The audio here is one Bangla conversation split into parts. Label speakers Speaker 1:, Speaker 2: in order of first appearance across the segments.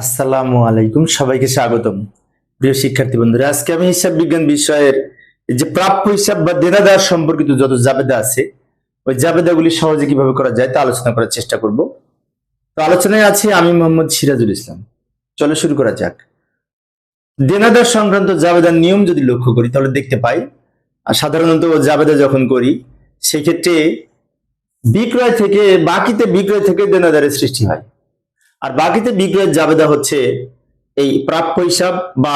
Speaker 1: আসসালামু আলাইকুম, সবাইকে স্বাগতম। প্রিয় শিক্ষার্থী বন্ধুরা, আজকে আমি হিসাব বিজ্ঞান বিষয়ের যে প্রাপ্য হিসাব বা দেনাদার সম্পর্কিত যত জাবেদা আছে, ওই জাবেদাগুলি সহজে কীভাবে করা যায় তা আলোচনা করার চেষ্টা করব। তো আলোচনায় আছে আমি মোহাম্মদ সিরাজুল ইসলাম। চলো শুরু করা যাক। দেনাদার সংক্রান্ত জাবেদার নিয়ম যদি লক্ষ্য করি, তাহলে দেখতে পাই, আর সাধারণত জাবেদা যখন করি, সেক্ষেত্রে বিক্রয় থেকে, বাকিতে বিক্রয় থেকে দেনাদারের সৃষ্টি হয়। বাকিতে বিক্রয়ের জাবেদা হচ্ছে এই প্রাপ্য হিসাব বা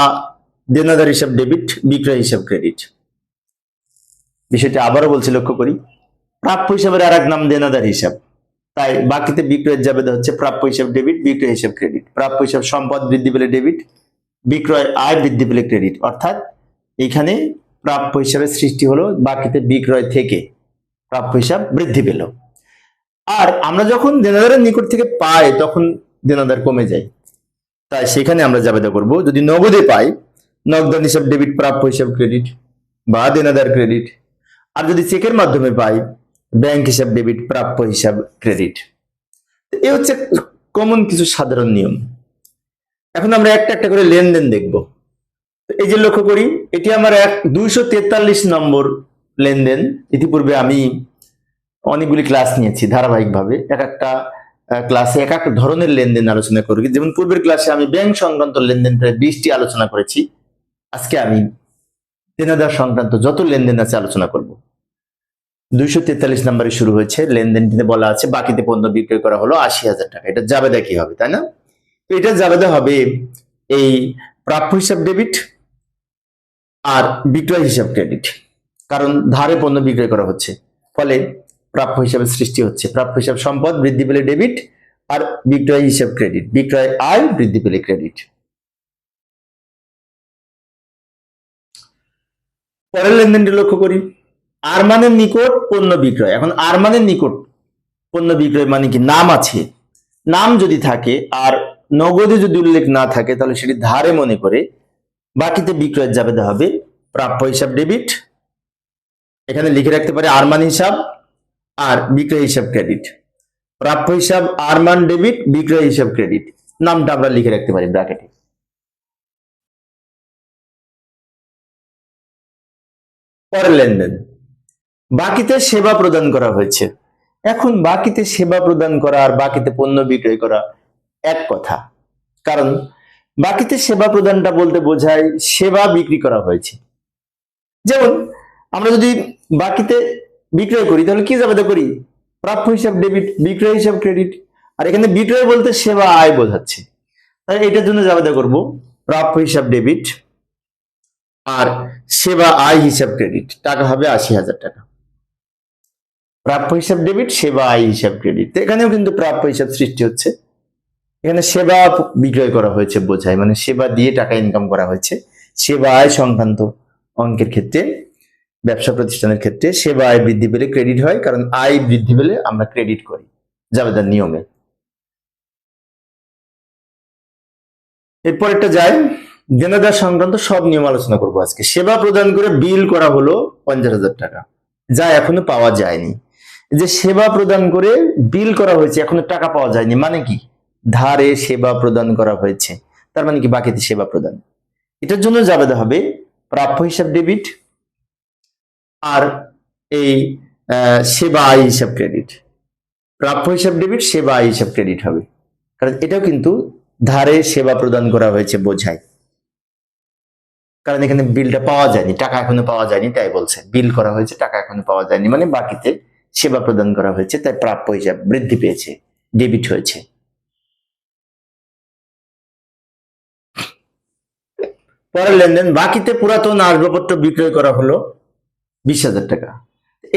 Speaker 1: দেনাদার হিসাব ডেবিট বিক্রয় হিসাব ক্রেডিট বিষয়টি আবারও বলছি, লক্ষ্য করি। প্রাপ্য হিসাবের আর এক নাম দেনাদার হিসাব। তাই বাকিতে বিক্রয়ের জাবেদা হচ্ছে প্রাপ্য হিসাব ডেবিট বিক্রয় হিসাব ক্রেডিট প্রাপ্য হিসাব সম্পদ বৃদ্ধি পেলে ডেবিট বিক্রয় আয় বৃদ্ধি পেলে ক্রেডিট অর্থাৎ এখানে প্রাপ্য হিসাবের সৃষ্টি হলো, বাকিতে বিক্রয় থেকে প্রাপ্য হিসাব বৃদ্ধি পেল। আর আমরা যখন দেনাদারের নিকট থেকে পাই, তখন দেনাদার কমে যায়। তাই সেখানে আমরা জাবেদা করব। যদি নগদে পাই নগদান হিসাব ডেবিট প্রাপ্য হিসাব ক্রেডিট বা দেনাদার ক্রেডিট আর যদি চেকের মাধ্যমে পাই ব্যাংক হিসাব ডেবিট প্রাপ্য হিসাব ক্রেডিট এ হচ্ছে কমন কিছু সাধারণ নিয়ম। এখন আমরা একটা একটা করে লেনদেন দেখব। এই যে লক্ষ্য করি, এটি আমার এক দুইশো তেতাল্লিশ নম্বর লেনদেন। ইতিপূর্বে আমি অনেকগুলি ক্লাস নিয়েছি ধারাবাহিকভাবে। এক একটা ক্লাসে এক এক ধরনের লেনদেন আলোচনা করি। যেমন পূর্বের ক্লাসে আমি ব্যাংক সংক্রান্ত লেনদেন প্রায় বিশটি আলোচনা করেছি। আজকে আমি দেনাদার সংক্রান্ত যত লেনদেন আছে আলোচনা করব। দুইশো তেতাল্লিশ নম্বরে শুরু হয়েছে। লেনদেনটিতে বলা আছে, বাকিতে পণ্য বিক্রয় করা হলো আশি হাজার টাকা। এটা জাবেদা কি হবে, তাই না? তো এটা জাবেদা হবে এই প্রাপ্য হিসাব ডেবিট আর বিক্রয় হিসাব ক্রেডিট কারণ ধারে পণ্য বিক্রয় করা হচ্ছে। ফলে প্রাপ্য হিসাবে সৃষ্টি হচ্ছে। প্রাপ্য হিসাব সম্পদ বৃদ্ধি পেলে ডেবিট আর বিক্রয় হিসাব ক্রেডিট বিক্রয় আয় বৃদ্ধি পেলে ক্রেডিট পরের লেনদেনটি লক্ষ্য করি। আরমানের নিকট পণ্য বিক্রয়। এখন আরমানের নিকট পণ্য বিক্রয় মানে কি? নাম আছে। নাম যদি থাকে আর নগদে যদি উল্লেখ না থাকে, তাহলে সেটি ধারে মনে করে বাকিতে বিক্রয়ের যাবে হবে। প্রাপ্য হিসাব ডেবিট এখানে লিখে রাখতে পারে আরমান হিসাব। আর বিক্রয় হিসাব ক্রেডিট প্রাপ্য হিসাব আরমান ডেবিট বিক্রয় হিসাব ক্রেডিট নামটা আমরা লিখে রাখতে পারি ব্র্যাকেটে পরের লেনদেন। বাকিতে সেবা প্রদান করা হয়েছে। এখন বাকিতে সেবা প্রদান করা আর বাকিতে পণ্য বিক্রয় করা এক কথা। কারণ বাকিতে সেবা প্রদানটা বলতে বোঝায় সেবা বিক্রি করা হয়েছে। যেমন আমরা যদি বাকিতে বিক্রয় করি, তাহলে কি জাবেদা করি? প্রাপ্য হিসাব ডেবিট বিক্রয় হিসাব ক্রেডিট আর এখানে বিক্রয় বলতে সেবা আয় বোঝাচ্ছে। তাই এটার জন্য জাবেদা করব, প্রাপ্য হিসাব ডেবিট আর সেবা আয় হিসাব ক্রেডিট টাকা হবে আশি হাজার টাকা। প্রাপ্য হিসাব ডেবিট সেবা আয় হিসাব ক্রেডিট এখানেও কিন্তু প্রাপ্য হিসাব সৃষ্টি হচ্ছে। এখানে সেবা বিক্রয় করা হয়েছে বোঝায় মানে সেবা দিয়ে টাকা ইনকাম করা হয়েছে। সেবা আয় সংক্রান্ত অঙ্কের ক্ষেত্রে ব্যবসা প্রতিষ্ঠানের ক্ষেত্রে সেবা আয় বৃদ্ধি পেলে ক্রেডিট হয়, কারণ আয় বৃদ্ধি পেলে আমরা ক্রেডিট করি জাবেদার নিয়মে। এরপর একটা যায় দেনাদার সংক্রান্ত সব নিয়ম আলোচনা করব আজকে। সেবা প্রদান করে বিল করা হলো পঞ্চাশ হাজার টাকা, যা এখনও পাওয়া যায়নি। যে সেবা প্রদান করে বিল করা হয়েছে, এখনও টাকা পাওয়া যায়নি মানে কি? ধারে সেবা প্রদান করা হয়েছে, তার মানে কি বাকিতে সেবা প্রদান। এটার জন্য জাবেদা হবে প্রাপ্য হিসাব ডেবিট আর এই সেবা আয় হিসাব ক্রেডিট প্রাপ্য হিসাব ডেবিট সেবা আয় হিসাব ক্রেডিট হবে। কারণ এটাও কিন্তু ধারে সেবা প্রদান করা হয়েছে বোঝায়। কারণ এখানে বিলটা পাওয়া যায়নি, টাকা এখনও পাওয়া যায়নি, তাই বলছে। বিল করা হয়েছে, টাকা এখনও পাওয়া যায়নি মানে বাকিতে সেবা প্রদান করা হয়েছে, তাই প্রাপ্য হিসাব বৃদ্ধি পেয়েছে ডেবিট হয়েছে। পরের লেনদেন, বাকিতে পুরাতন আসবাবপত্র বিক্রয় করা হলো। বিশ হাজার টাকা।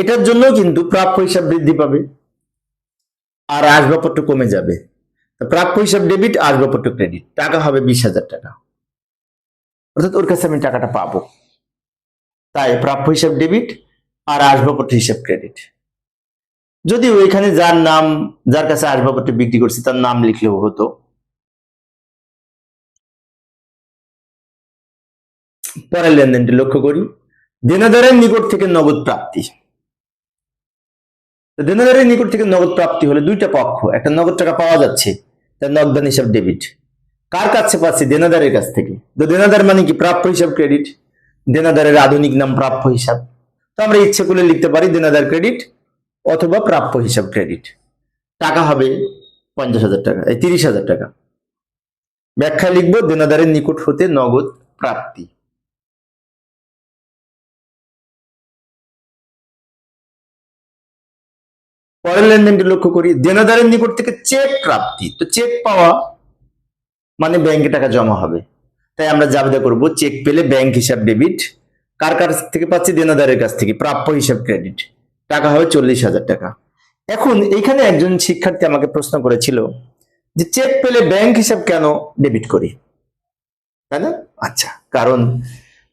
Speaker 1: এটার জন্য কিন্তু প্রাপ্য হিসাব বৃদ্ধি পাবে আর আসবাবপত্র কমে যাবে। প্রাপ্য হিসাব ডেবিট আসবাবপত্র ক্রেডিট টাকা হবে বিশ হাজার টাকা। অর্থাৎ ওর কাছে আমি টাকাটা পাবো। তাই প্রাপ্য হিসাব ডেবিট আর আসবাবপত্র হিসাব ক্রেডিট যদি ওইখানে যার নাম, যার কাছে আসবাবপত্র বিক্রি করছি, তার নাম লিখলেও হতো। পরের লেনদেনটি লক্ষ্য করি। দেনাদারের নিকট থেকে নগদ প্রাপ্তি। দেনাদারের নিকট থেকে নগদ প্রাপ্তি হলে দুইটা পক্ষ, একটা নগদ টাকা পাওয়া যাচ্ছে, তার নগদান হিসাব ডেবিট কার কাছে পাচ্ছি? দেনাদারের কাছ থেকে। তো দেনাদার মানে কি? প্রাপ্য হিসাব ক্রেডিট দেনাদারের আধুনিক নাম প্রাপ্য হিসাব। তো আমরা ইচ্ছে করলে লিখতে পারি দেনাদার ক্রেডিট অথবা প্রাপ্য হিসাব ক্রেডিট টাকা হবে পঞ্চাশ হাজার টাকা, এই তিরিশ হাজার টাকা। ব্যাখ্যা লিখব, দেনাদারের নিকট হতে নগদ প্রাপ্তি। পরের লেনদেনটি লক্ষ্য করি, দেনাদারের নিকট থেকে চেক প্রাপ্তি। তো চেক পাওয়া মানে ব্যাংকে টাকা জমা হবে। তাই আমরা জাবেদা করব, চেক পেলে ব্যাংক হিসাব ডেবিট কার কাছ থেকে পাচ্ছি দেনাদারের কাছ থেকে, প্রাপ্য হিসাব ক্রেডিট টাকা হবে চল্লিশ হাজার টাকা। এখন এখানে একজন শিক্ষার্থী আমাকে প্রশ্ন করেছিল যে চেক পেলে ব্যাংক হিসাব কেন ডেবিট করি? তাই না? আচ্ছা কারণ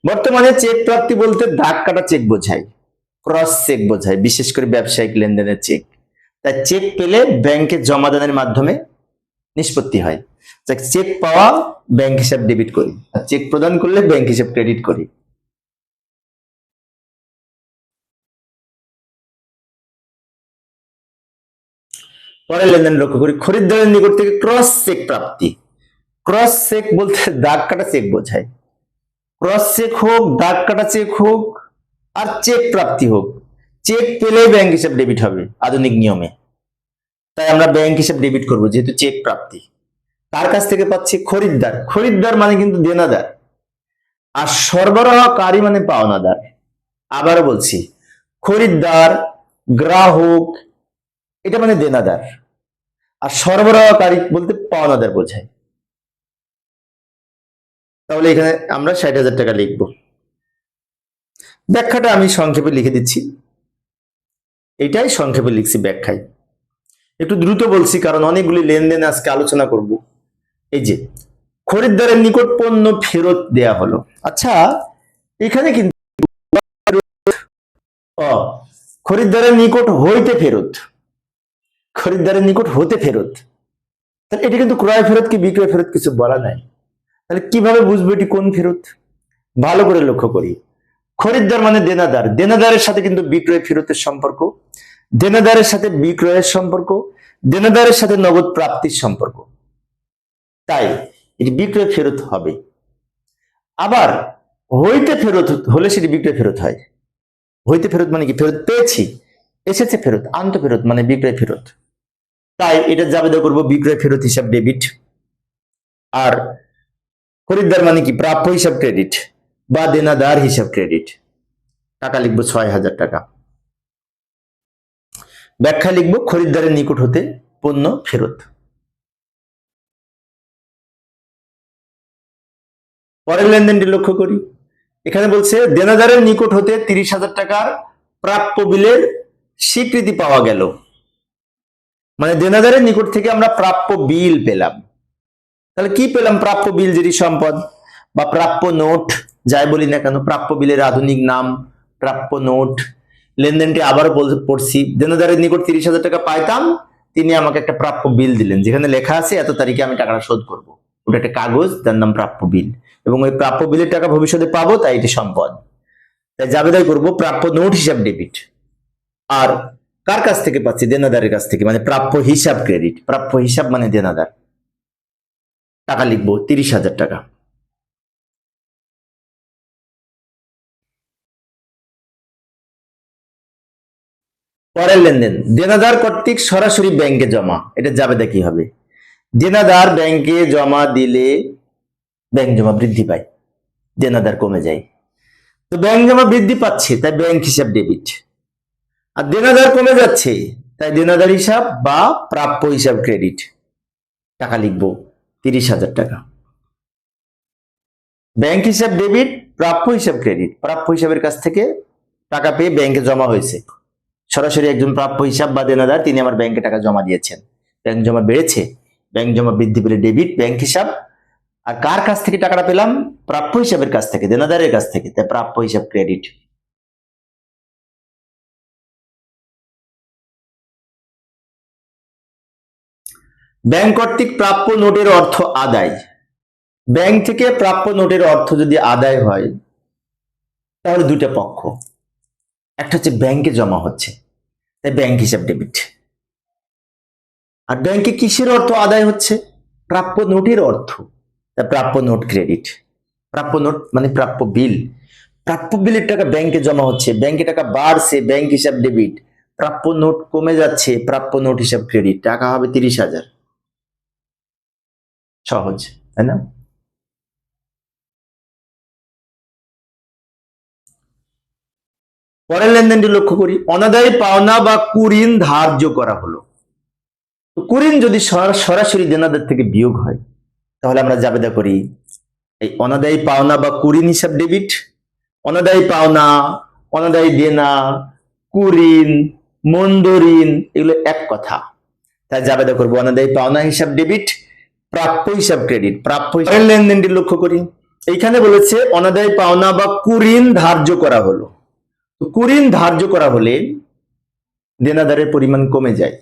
Speaker 1: বর্তমানে চেক প্রাপ্তি বলতে দাগ কাটা চেক বোঝায় ক্রস চেক বোঝায়, বিশেষ করে ব্যবসায়িক লেনদেনের চেক তাই চেক পেলে ব্যাংকে জমা জমাদানের মাধ্যমে নিষ্পত্তি হয়। চেক পাওয়া ব্যাংক হিসাব ডেবিট করি। আর চেক প্রদান করলে ব্যাংক হিসাব ক্রেডিট করি। পরের লেনদেন লক্ষ্য করি। খরিদ্দারের নিকট থেকে ক্রস চেক প্রাপ্তি। ক্রস চেক বলতে দাগ কাটা চেক বোঝায়। ক্রস চেক হোক, দাগ কাটা চেক হোক, আর চেক প্রাপ্তি হোক। চেক পেলেই ব্যাংক হিসাব ডেবিট হবে আধুনিক নিয়মে। তাই আমরা ব্যাংক হিসাব ডেবিট করব যেহেতু চেক প্রাপ্তি। তার কাছ থেকে পাচ্ছি? খরিদ্দার। খরিদ্দার মানে কিন্তু দেনাদার। আর সরবরাহকারী মানে পাওনাদার। আবারও বলছি, খরিদ্দার, গ্রাহক, এটা মানে দেনাদার। আর সরবরাহকারী বলতে পাওনাদার বোঝায়। তাহলে এখানে আমরা ষাট হাজার টাকা লিখব। ব্যাখ্যাটা আমি সংক্ষেপে লিখে দিচ্ছি। এটাই সংক্ষেপে লিখছি ব্যাখ্যায়। একটু দ্রুত বলছি, কারণ অনেকগুলি লেনদেন আজকে আলোচনা করব। এই যে, খরিদ্দারের নিকট পণ্য ফেরত দেয়া হলো। আচ্ছা এখানে কিন্তু খরিদ্দারের নিকট হইতে ফেরত। খরিদ্দারের নিকট হতে ফেরত। তাহলে এটা কিন্তু ক্রয় ফেরত কি বিক্রয় ফেরত কিছু বলা নাই। তাহলে কীভাবে বুঝব এটি কোন ফেরত? ভালো করে লক্ষ্য করি। খরিদ্দার মানে দেনাদার। দেনাদারের সাথে কিন্তু বিক্রয় ফেরতের সম্পর্ক, দেনাদারের সাথে বিক্রয়ের সম্পর্ক, দেনাদারের সাথে নগদ প্রাপ্তির সম্পর্ক। তাই এটি বিক্রয় ফেরত হবে। আবার হইতে ফেরত হলে সেটি বিক্রয় ফেরত হয়। হইতে ফেরত মানে কি? ফেরত পেয়েছি, এসেছে ফেরত, আন্ত ফেরত মানে বিক্রয় ফেরত। তাই এটা জাবেদা করব বিক্রয় ফেরত হিসাব ডেবিট আর খরিদ্দার মানে কি? প্রাপ্য হিসাব ক্রেডিট বা দেনাদার হিসাব ক্রেডিট টাকা লিখব ছয় হাজার টাকা। ব্যাখ্যা লিখব খরিদ্দারের নিকট হতে পণ্য ফেরত। পরের লেনদেনটি লক্ষ্য করি। এখানে বলছে, দেনাদারের নিকট হতে তিরিশ হাজার টাকার প্রাপ্য বিলের স্বীকৃতি পাওয়া গেল। মানে দেনাদারের নিকট থেকে আমরা প্রাপ্য বিল পেলাম। তাহলে কি পেলাম প্রাপ্য বিল যেটি সম্পদ বা প্রাপ্য নোট? যাই বলি না কেন, প্রাপ্য বিলের আধুনিক নাম, প্রাপ্য নোট, লেনদেনটি আবারও পড়ছি। দেনাদারের নিকট তিরিশ হাজার টাকা পাইতাম, তিনি আমাকে একটা প্রাপ্য বিল দিলেন। যেখানে লেখা আছে, এত তারিখে আমি টাকাটা শোধ করব। ওটা একটা কাগজ তার নাম প্রাপ্য বিল। এবং ওই প্রাপ্য বিলের টাকা ভবিষ্যতে পাবো, তাই এটি সম্পদ। তাই জাবেদাই করব, প্রাপ্য নোট হিসাব ডেবিট। আর কার কাছ থেকে পাচ্ছি? দেনাদারের কাছ থেকে মানে প্রাপ্য হিসাব ক্রেডিট। প্রাপ্য হিসাব মানে দেনাদার। টাকা লিখব, তিরিশ হাজার টাকা। পরের লেনদেন। দেনাদার কর্তৃক সরাসরি ব্যাংকে জমা। এটা যাবে কি হবে? দেনাদার ব্যাংকে জমা দিলে ব্যাংক জমা বৃদ্ধি পায়। দেনাদার কমে যায়। তো ব্যাংক জমা বৃদ্ধি পাচ্ছে, তাই ব্যাংক হিসাব ডেবিট। আর দেনাদার কমে যাচ্ছে, তাই দেনাদার হিসাব বা প্রাপ্য হিসাব ক্রেডিট। টাকা লিখব, তিরিশ হাজার টাকা। ব্যাংক হিসাব ডেবিট, প্রাপ্য হিসাব ক্রেডিট। প্রাপ্য হিসাবের কাছ থেকে টাকা পেয়ে ব্যাংকে জমা হয়েছে। সরাসরি একজন প্রাপ্য হিসাব বা দেনাদার তিনি আমার ব্যাংকে টাকা জমা দিয়েছেন। ব্যাংক জমা বেড়েছে, ব্যাংক জমা বৃদ্ধি পেলে ডেবিট, ব্যাংক হিসাব। আর কার কাছ থেকে টাকাটা পেলাম? প্রাপ্য হিসাবের কাছ থেকে, দেনাদারের কাছ থেকে। তাই প্রাপ্য হিসাব ক্রেডিট। ব্যাংক কর্তৃক প্রাপ্য নোটের অর্থ আদায়। ব্যাংক থেকে প্রাপ্য নোটের অর্থ যদি আদায় হয়, তাহলে দুটা পক্ষ। একটা হচ্ছে ব্যাংকে জমা হচ্ছে। তাই ব্যাংক হিসাব ডেবিট আর ব্যাংকে কিসের অর্থ আদায় হচ্ছে? প্রাপ্য নোটের অর্থ। তা প্রাপ্য নোট ক্রেডিট প্রাপ্য নোট মানে প্রাপ্য বিল প্রাপ্য বিলের টাকা ব্যাংকে জমা হচ্ছে ব্যাংকে টাকা বাড়ছে ব্যাংক হিসাব ডেবিট প্রাপ্য নোট কমে যাচ্ছে, প্রাপ্য নোট হিসাব ক্রেডিট টাকা হবে তিরিশ হাজার। সহজ, তাই না? পরের লেনদেনটি লক্ষ্য করি। অনাদায়ী পাওনা বা কুঋণ ধার্য করা হলো। কুঋণ যদি সর- সরাসরি দেনাদার থেকে বিয়োগ হয়, তাহলে আমরা জাবেদা করি এই অনাদায়ী পাওনা বা কুঋণ হিসাব ডেবিট, অনাদায়ী পাওনা, অনাদায়ী দেনা কুঋণ মন্দ ঋণ এগুলো এক কথা। তাই জাবেদা করব অনাদায়ী পাওনা হিসাব ডেবিট, প্রাপ্য হিসাব ক্রেডিট। প্রাপ্য লেনদেনটি লক্ষ্য করি। এইখানে বলেছে অনাদায়ী পাওনা বা কুঋণ ধার্য করা হলো। কুঋণ ধার্য করা হলে দেনাদারের পরিমাণ কমে যায়।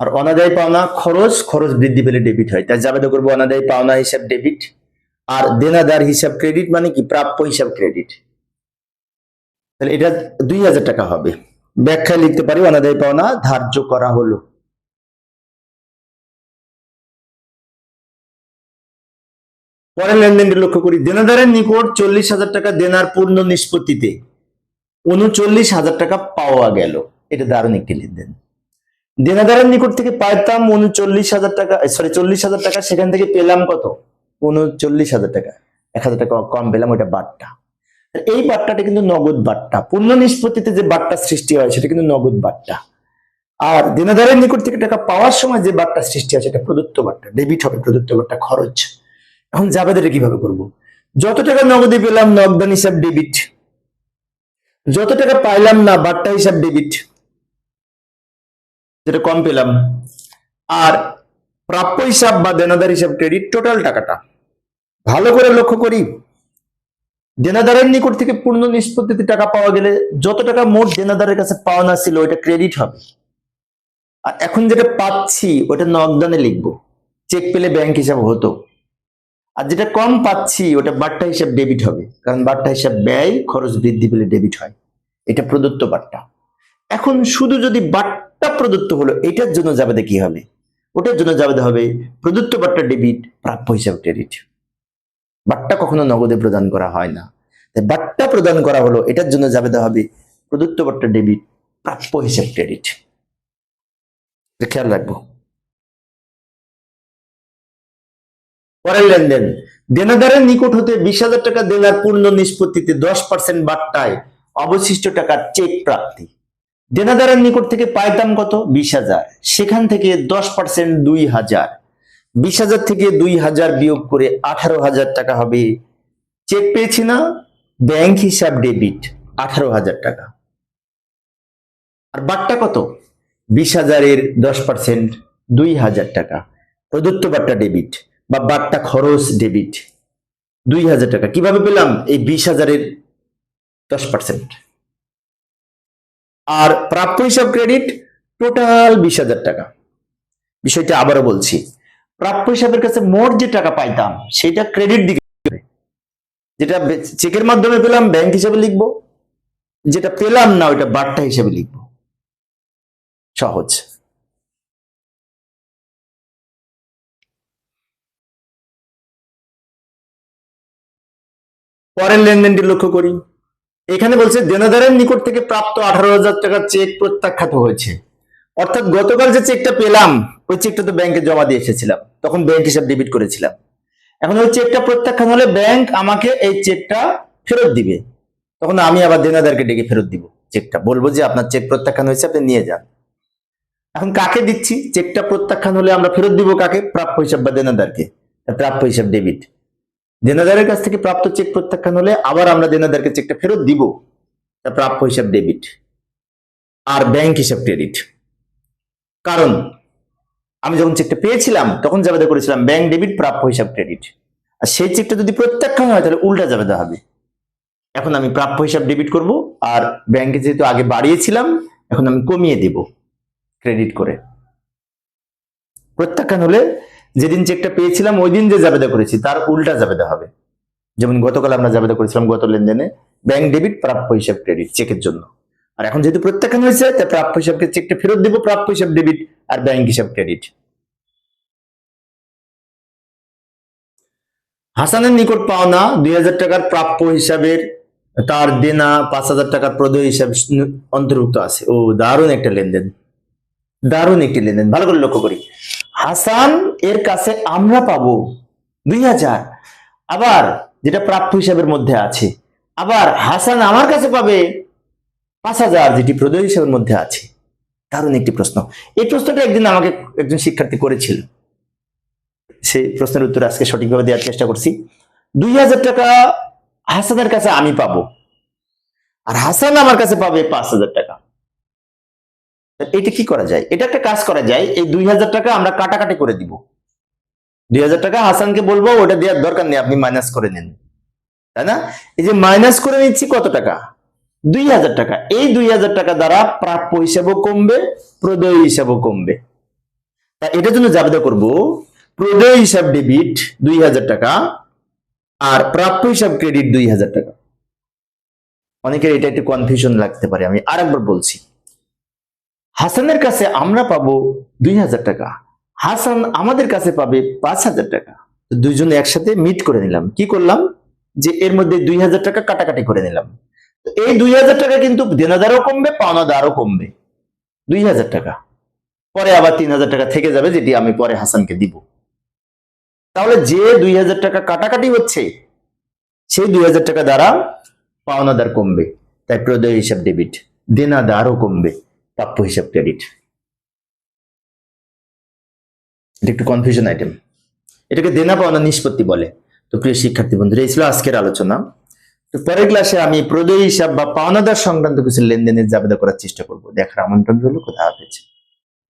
Speaker 1: আর অনাদায় পাওনা খরচ খরচ বৃদ্ধি পেলে ডেবিট হয়। তাই জাবেদা করব অনাদায় পাওনা হিসাব ডেবিট আর দেনাদার হিসাব ক্রেডিট মানে কি? প্রাপ্য হিসাব ক্রেডিট তাহলে এটা দুই হাজার টাকা হবে। ব্যাখ্যায় লিখতে পারি, অনাদায় পাওনা ধার্য করা হলো। পরের লেনদেনটি লক্ষ্য করি। দেনাদারের নিকট চল্লিশ হাজার টাকা দেনার পূর্ণ নিষ্পত্তিতে। উনচল্লিশ হাজার টাকা পাওয়া গেল। এটা দারুণ একটি লেনদেন। দেনাদারের নিকট থেকে পাইতাম উনচল্লিশ হাজার টাকা সরি চল্লিশ হাজার টাকা, সেখান থেকে পেলাম কত? উনচল্লিশ হাজার টাকা। এক হাজার টাকা কম পেলাম, ওইটা বাট্টা। এই বাট্টাটা কিন্তু নগদ বাট্টা। পূর্ণ নিষ্পত্তিতে যে বাট্টা সৃষ্টি হয়, সেটা কিন্তু নগদ বাট্টা। আর দেনাদারের নিকট থেকে টাকা পাওয়ার সময় যে বাট্টা সৃষ্টি হয়, সেটা প্রদত্ত বাট্টা। ডেবিট হবে, প্রদত্ত বাট্টা, খরচ। এখন জাবেদারে কীভাবে করব? যত টাকা নগদে পেলাম, নগদান হিসাব, ডেবিট। যত টাকা পাইলাম না বাট্টা হিসাব ডেবিট যেটা কম পেলাম। আর প্রাপ্য হিসাব বা দেনাদার হিসাব ক্রেডিট টোটাল টাকাটা। ভালো করে লক্ষ্য করি। দেনাদারের নিকট থেকে পূর্ণ নিষ্পত্তিতে টাকা পাওয়া গেলে যত টাকা মোট দেনাদারের কাছে পাওনা ছিল, ওইটা ক্রেডিট হবে। আর এখন যেটা পাচ্ছি ওটা নগদানে লিখব। চেক পেলে ব্যাংক হিসাব হতো। আর যেটা কম পাচ্ছি, ওটা বাট্টা হিসাব ডেবিট হবে। কারণ বাট্টা হিসাব ব্যয়, খরচ বৃদ্ধি পেলে ডেবিট হয়। এটা প্রদত্ত বাট্টা। এখন শুধু যদি বাট্টা প্রদত্ত হলো, এটার জন্য যাবে কি হবে? ওটার জন্য যাবে হবে প্রদত্ত বাট্টা ডেবিট প্রাপ্য হিসাব ক্রেডিট বাট্টা কখনো নগদে প্রদান করা হয় না। তাই বাট্টা প্রদান করা হলো, এটার জন্য যাবে হবে প্রদত্ত বাট্টা ডেবিট প্রাপ্য হিসাব ক্রেডিট খেয়াল রাখব। পরের লেনদেন। দেনাদারের নিকট হতে বিশ হাজার টাকা দেনার পূর্ণ নিষ্পত্তিতে দশ পার্সেন্ট বার্তায় অবশিষ্ট টাকার চেক প্রাপ্তি। দেনাদারের নিকট থেকে পাইতাম কত? বিশ হাজার। সেখান থেকে দশ পার্সেন্ট দুই হাজার। বিশ হাজার থেকে দুই হাজার বিয়োগ করে আঠারো হাজার টাকা হবে। চেক পেয়েছি না? ব্যাংক হিসাব ডেবিট, আঠারো হাজার টাকা। আর বাট্টা কত? বিশ হাজারের দশ পার্সেন্ট দুই হাজার টাকা। প্রদত্ত বাট্টা ডেবিট। বা বাট্টা খরচ ডেবিট দুই হাজার টাকা। কীভাবে পেলাম? এই বিশ হাজারের দশ পার্সেন্ট আর প্রাপ্য হিসাব ক্রেডিট টোটাল বিশ হাজার টাকা। বিষয়টা আবারও বলছি। প্রাপ্য হিসাবের কাছে মোট যে টাকা পাইতাম, সেটা ক্রেডিট দিকে যেটা চেকের মাধ্যমে পেলাম ব্যাংক হিসাবে লিখব। যেটা পেলাম না, ওইটা বাট্টা হিসাবে লিখব। সহজ। পরের লেনদেনটি লক্ষ্য করি। এখানে বলছে, দেনাদারের নিকট থেকে প্রাপ্ত আঠারো হাজার টাকার চেক প্রত্যাখ্যাত হয়েছে। অর্থাৎ গতকাল যে চেকটা পেলাম, ওই চেকটা তো ব্যাংকে জমা দিয়ে এসেছিলাম। তখন ব্যাংক হিসাব ডেবিট করেছিলাম। এখন ওই চেকটা প্রত্যাখ্যান হলে ব্যাংক আমাকে এই চেকটা ফেরত দিবে। তখন আমি আবার দেনাদারকে ডেকে ফেরত দিব চেকটা। বলব যে, আপনার চেক প্রত্যাখ্যান হয়েছে, আপনি নিয়ে যান। এখন কাকে দিচ্ছি? চেকটা প্রত্যাখ্যান হলে আমরা ফেরত দিব কাকে? প্রাপ্য হিসাব বা দেনাদারকে। প্রাপ্য হিসাব ডেবিট। দেনাদারের কাছ থেকে প্রাপ্ত চেক প্রত্যাখ্যান হলে আবার আমরা দেনাদারকে চেকটা ফেরত দিব। তা প্রাপ্য হিসাব ডেবিট আর ব্যাংক হিসাব ক্রেডিট কারণ, আমি যখন চেকটা পেয়েছিলাম, তখন জাবেদা করেছিলাম ব্যাংক ডেবিট প্রাপ্য হিসাব ক্রেডিট আর সেই চেকটা যদি প্রত্যাখ্যান হয়, তাহলে উল্টা জাবেদা হবে। এখন আমি প্রাপ্য হিসাব ডেবিট করব, আর ব্যাংকে যেহেতু আগে বাড়িয়েছিলাম, এখন আমি কমিয়ে দেব ক্রেডিট করে। প্রত্যাখ্যান হলে যেদিন চেকটা পেয়েছিলাম ওই দিন যে জাবেদা করেছি, তার উল্টা জাবেদা হবে। যেমন গতকাল আমরা জাবেদা করেছিলাম গত লেনদেনে ব্যাংক ডেবিট প্রাপ্য হিসাব ক্রেডিট চেকের জন্য। আর এখন যেহেতু প্রত্যাখ্যান হয়েছে, তাই প্রাপ্য হিসাবকে চেকটা ফেরত দিব, প্রাপ্য হিসাব ডেবিট আর ব্যাংক হিসাব ক্রেডিট হাসানের নিকট পাওনা, দুই হাজার টাকার প্রাপ্য হিসাবের, তার দেনা পাঁচ হাজার টাকার প্রদেয় হিসাবে অন্তর্ভুক্ত আছে। ও দারুণ একটা লেনদেন। দারুণ একটি লেনদেন। ভালো করে লক্ষ্য করি। হাসান এর কাছে আমরা পাবো দুই হাজার। আবার যেটা প্রাপ্য হিসাবের মধ্যে আছে, আবার হাসান আমার কাছে পাবে পাঁচ হাজার, যেটি প্রদেয় হিসাবের মধ্যে আছে। দারুণ একটি প্রশ্ন। এই প্রশ্নটা একদিন আমাকে একজন শিক্ষার্থী করেছিল। সেই প্রশ্নের উত্তর আজকে সঠিকভাবে দেওয়ার চেষ্টা করছি। দুই হাজার টাকা হাসানের কাছে আমি পাবো। আর হাসান আমার কাছে পাবে পাঁচ হাজার টাকা। এটা কি করা যায়? এটা একটা কাজ করা যায়, এই দুই হাজার টাকা আমরা কাটাকাটি করে দিব। দুই হাজার টাকা হাসানকে বলব, ওটা দেওয়ার দরকার নেই, আপনি মাইনাস করে নেন। তাই না? এই যে মাইনাস করে নিচ্ছি কত টাকা? দুই হাজার টাকা। এই দুই হাজার টাকা দ্বারা প্রাপ্য হিসাবও কমবে, প্রদেয় হিসাবও কমবে। তা এটার জন্য জাবেদা করব, প্রদেয় হিসাব ডেবিট দুই হাজার টাকা আর প্রাপ্য হিসাব ক্রেডিট দুই হাজার টাকা। অনেকের এটা একটু কনফিউশন লাগতে পারে, আমি আরেকবার বলছি। হাসানের কাছে আমরা পাবো দুই হাজার টাকা। হাসান আমাদের কাছে পাবে পাঁচ হাজার টাকা। দুইজনে একসাথে মিট করে নিলাম। কি করলাম? যে এর মধ্যে দুই হাজার টাকা কাটাকাটি করে নিলাম। এই দুই হাজার টাকা কিন্তু দেনাদারও কমবে, পাওনাদারও কমবে। দুই হাজার টাকা। পরে আবার তিন হাজার টাকা থেকে যাবে, যেটি আমি পরে হাসানকে দিব। তাহলে যে দুই হাজার টাকা কাটাকাটি হচ্ছে, সেই দুই হাজার টাকা দ্বারা পাওনাদার কমবে। তাই প্রদেয় হিসাব ডেবিট দেনাদারও কমবে। প্রাপ্য হিসাব ক্রেডিট এটা একটু কনফিউশন আইটেম এটাকে দেনা পাওনা নিষ্পত্তি বলে। তো প্রিয় শিক্ষার্থী বন্ধুরা, এই ছিল আজকের আলোচনা। তো পরের ক্লাসে আমি প্রদেয় হিসাব বা পাওনাদার সংক্রান্ত কিছু লেনদেনের জাবেদা করার চেষ্টা করব। দেখার আমন্ত্রণ হলো কোথা হাফেজ।